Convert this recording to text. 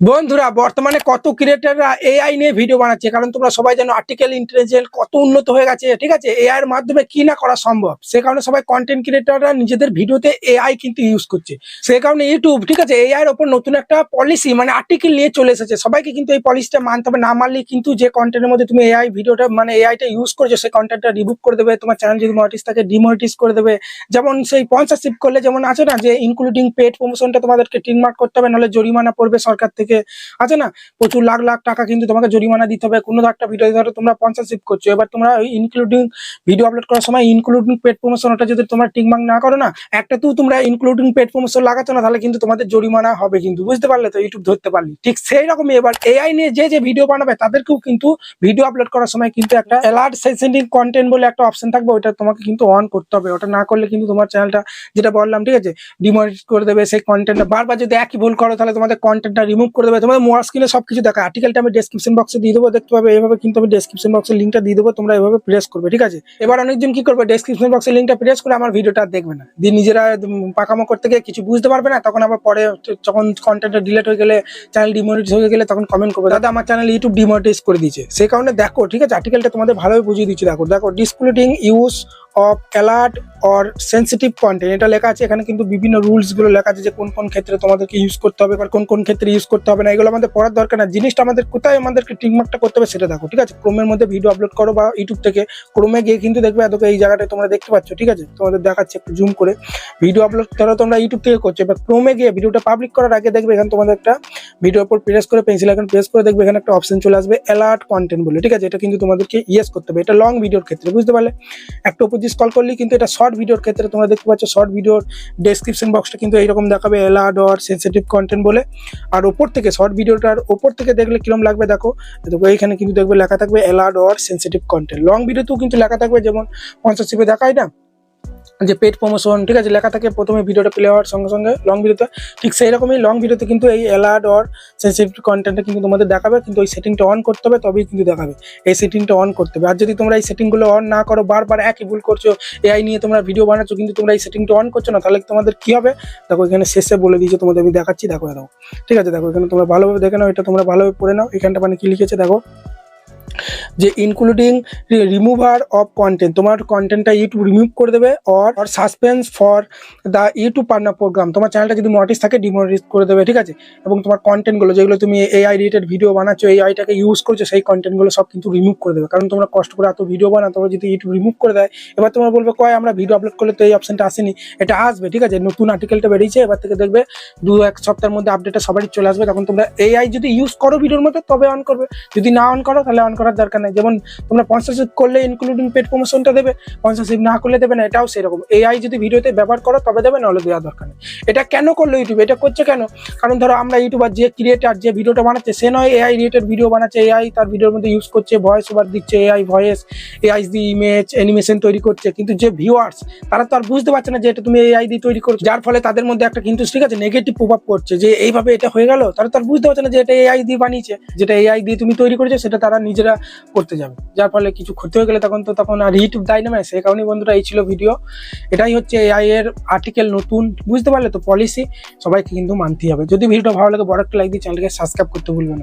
বন্ধুরা, বর্তমানে কত ক্রিয়েটাররা এআই নিয়ে ভিডিও বানাচ্ছে, কারণ তোমরা সবাই জানো আর্টিকেল ইন্টেলিজেন্স কত উন্নত হয়ে গেছে, ঠিক আছে? এআই এর মাধ্যমে কি না করা সম্ভব? সে কারণে সবাই কন্টেন্ট ক্রিয়েটাররা নিজেদের ভিডিওতে এআই কিন্তু ইউজ করছে। সে কারণে ইউটিউব ঠিক আছে? এআই এর ওপর নতুন একটা পলিসি মানে আর্টিকেল নিয়ে চলে এসেছে। সবাইকে কিন্তু এই পলিসিটা মানতে হবে। না মানলে কিন্তু যে কন্টেন্টের মধ্যে তুমি এআই ভিডিওটা মানে এআইটা ইউজ করেছ, সেই কন্টেন্টটা রিমুভ করে দেবে। তোমার চ্যানেল যদি মনিটাইজ থাকে ডিমনিটাইজ করে দেবে। যেমন সেই স্পন্সরশিপ করলে যেমন আছে না, যে ইনক্লুডিং পেড প্রমোশনটা তোমাদেরকে টিনমার্ক করতে হবে, নাহলে জরিমানা পড়বে সরকার থেকে। আছে না? প্রচুর লাখ লাখ টাকা কিন্তু তোমাকে জরিমানা দিতে হবে। কোনো একটা ভিডিও ধরো তোমরা স্পন্সরশিপ করছ। এবার তোমরা ইনক্লুডিং ভিডিও আপলোড করার সময় ইনক্লুডিং পেড প্রমোশন ওটা যদি তোমরা টিকমার্ক না করো না, একটা তো তোমরা ইনক্লুডিং পেড প্রমোশন লাগাচ্ছ না, তাহলে কিন্তু তোমাদের জরিমানা হবে কিন্তু। বুঝতে পারলে তো ইউটিউব ধরতে পারলি। ঠিক সেই রকমই এবার এআই নিয়ে যে যে ভিডিও বানাবে, তাদেরকেও কিন্তু ভিডিও আপলোড করার সময় কিন্তু একটা অ্যালার্ট সেন্সিটিভ কন্টেন্ট বলে একটা অপশন থাকবে ওটা তোমাকে কিন্তু অন করতে হবে। ওটা না করলে কিন্তু তোমার চ্যানেলটা যেটা বললাম, ঠিক আছে ডিমনিটাইজ করে দেবে সেই কন্টেন্টটা বারবার যদি একই ভুল করো, তাহলে তোমাদের কন্টেন্টটা রিমুভ করে দেবে। তোমাদের মোয়ার স্ক্রিনে সব কিছু দেখা আর্টিকেলটা আমি ডেসক্রিপশন বক্সে দিয়ে দেবো। দেখতে পাবে, এভাবে কিন্তু আমি ডেসক্রিপশন বক্সের লিঙ্কটা দিয়ে দেবো। তোমরা এভাবে প্রেস করবে, ঠিক আছে? এবার অনেকজন কি করবে? ডেসক্রিপশন বক্সের লিঙ্কটা প্রেস করে আমার ভিডিওটা দেখবে না। দিয়ে নিজেরা পাকামো করতে গিয়ে কিছু বুঝতে পারবে না। তখন আবার পরে যখন কন্টেন্টটা ডিলেট হয়ে গেলে চ্যানেল ডিমোনিটাইজ হয়ে গেলে তখন কমেন্ট করবে, দাদা, আমার চ্যানেল ইউটিউব ডিমোনিটাইজ করে দিয়েছে। সেই কারণে দেখো, ঠিক আছে? আর্টিকেলটা তোমাদের ভালোভাবে বুঝিয়ে দিচ্ছি। দেখো দেখো excluding use of alert or sensitive content এটা লেখা আছে। এখানে কিন্তু বিভিন্ন রুলসগুলো লেখা আছে যে কোন কোন ক্ষেত্রে তোমাদেরকে ইউজ করতে হবে বা কোন কোন ক্ষেত্রে ইউজ করতে হবে না। এগুলো আমাদের পড়ার দরকার না। জিনিসটা আমাদের কোথায় আমাদেরকে টিকমার্কটা করতে হবে সেটা দেখো, ঠিক আছে? ক্রোমের মধ্যে ভিডিও আপলোড করো বা ইউটিউব থেকে। ক্রোমে গিয়ে কিন্তু দেখবে এত এই জায়গাটায় তোমরা দেখতে পাচ্ছ, ঠিক আছে? তোমাদের দেখাচ্ছে একটু জুম করে। ভিডিও আপলোড ধরো তোমরা ইউটিউব থেকে করছ। এবার ক্রোমে গিয়ে ভিডিওটা পাবলিক করার আগে দেখবে এখানে তোমাদের একটা ভিডিওর উপর প্রেস করে পেন্সিল এখন প্রেস করে দেখবে এখানে একটা অপশন চলে আসবে অ্যালার্ট কন্টেন্ট বলে, ঠিক আছে? এটা কিন্তু তোমাদেরকে ইয়েস করতে হবে। এটা লং ভিডিওর ক্ষেত্রে, বুঝতে পারলে? একটা উপর দিয়ে কল করলেই কিন্তু এটা শর্ট ভিডিওর ক্ষেত্রে তোমরা দেখতে পাচ্ছ শর্ট ভিডিওর ডেসক্রিপশন বক্সটা কিন্তু এইরকম দেখাবে এলা ডট সেন্সিটিভ কন্টেন্ট বলে। আর ওপর থেকে শর্ট ভিডিওটার ওপর থেকে দেখলে কীরকম লাগবে দেখো দেখো এইখানে কিন্তু দেখবে লেখা থাকবে এলা ডট সেন্সিটিভ কন্টেন্ট লং ভিডিওতেও কিন্তু লেখা থাকবে, যেমন পঞ্চাশ সিপে দেখায় না? যে পেড প্রমোশন ঠিক আছে, লেখা থাকে প্রথমে ভিডিওটা প্লে হওয়ার সঙ্গে সঙ্গে লং ভিডিওতে ঠিক সেই রকমই লং ভিডিওতে কিন্তু এই অ্যালার্ট অর সেন্সিটিভ কন্টেন্টটা কিন্তু তোমাদের দেখাবে, কিন্তু ওই সেটিংটা অন করতে হবে, তবেই কিন্তু দেখাবে। এই সেটিংটা অন করতে হবে। আর যদি তোমরা এই সেটিংগুলো অন না করো, বারবার একই ভুল করছ এআই নিয়ে তোমরা ভিডিও বানাচ্ছো, কিন্তু তোমরা এই সেটিংটা অন করছ না, তাহলে তোমাদের কি হবে? দেখো, এখানে শেষে বলে দিয়েছে তোমাদের, আমি দেখাচ্ছি, দেখো দেখো ঠিক আছে, দেখো, এখানে তোমরা ভালোভাবে দেখে নাও, এটা তোমরা ভালোভাবে পড়ে নাও। এখানটা মানে কি লিখেছে, দেখো। যে ইনক্লুডিং রিমুভার অফ কন্টেন্ট তোমার কন্টেন্টটা ইউটিউব রিমুভ করে দেবে or or suspense for the YouTube partner program তোমার চ্যানেলটা যদি মনিটাইজ থাকে ডিমনিটাইজ করে দেবে, ঠিক আছে? এবং তোমার কন্টেন্টগুলো যেগুলো তুমি এআই রিলেটেড ভিডিও বানাচ্ছো এই আইটাকে ইউজ করছ, সেই কন্টেন্টগুলো সব কিন্তু রিমুভ করে দেবে। কারণ তোমরা কষ্ট করে এত ভিডিও বানাও, তোমরা যদি ইউটিউব রিমুভ করে দেয়, এবার তোমরা বলবে, কয় আমরা ভিডিও আপলোড করলে তো এই অপশনটা আসেনি? এটা আসবে, ঠিক আছে? নতুন আর্টিকেলটা বেরিয়েছে, এবার থেকে দেখবে দু এক সপ্তাহের মধ্যে আপডেটটা সবারই চলে আসবে। তখন তোমরা এআই যদি ইউজ করো ভিডিওর মধ্যে, তবে অন করবে। যদি না অন করো, তাহলে অন করার দরকার নেই। যেমন তোমরা স্পন্সরশিপ করলে ইনক্লুডিং পেড প্রমোশনটা দেবে স্পন্সরশিপ না করলে দেবে না, এটাও সেরকম। এআই যদি ভিডিওতে ব্যবহার করো, তবে দেবে, নাহলে দেওয়ার দরকার নেই। এটা কেন করল ইউটিউব এটা করছে কেন? কারণ ধরো আমরা ইউটিউবার যে ক্রিয়েটার যে ভিডিওটা বানাচ্ছে, সে নয় এআই রিলেটেড ভিডিও বানাচ্ছে। এআই তার ভিডিওর মধ্যে ইউজ করছে ভয়েস ওভার দিচ্ছে এআই ভয়েস এআই দিয়ে ইমেজ অ্যানিমেশন তৈরি করছে। কিন্তু যে ভিউয়ার্স তারা তো আর বুঝতে পারছে না যে এটা তুমি এআই দিয়ে তৈরি করছ। যার ফলে তাদের মধ্যে একটা কিন্তু ঠিক আছে নেগেটিভ প্রভাব পড়ছে যে এইভাবে এটা হয়ে গেল। তারা তো আর বুঝতে পারছে না যে এটা এআই দিয়ে বানিয়েছে। যেটা এআই দিয়ে তুমি তৈরি করেছ, সেটা তারা নিজেরা করতে যাবে। যার ফলে কিছু ক্ষতি হয়ে গেলে তখন তো তখন আর ইউটিউব দায় নেবে সেই কারণেই বন্ধুরা এই ছিল ভিডিও এটাই হচ্ছে এআই এর আর্টিকেল নতুন। বুঝতে পারলে তো পলিসি সবাইকে কিন্তু মানতেই হবে। যদি ভিডিওটা ভালো লাগে বড় একটা লাইক দিয়ে চ্যানেলকে সাবস্ক্রাইব করতে ভুলবে না।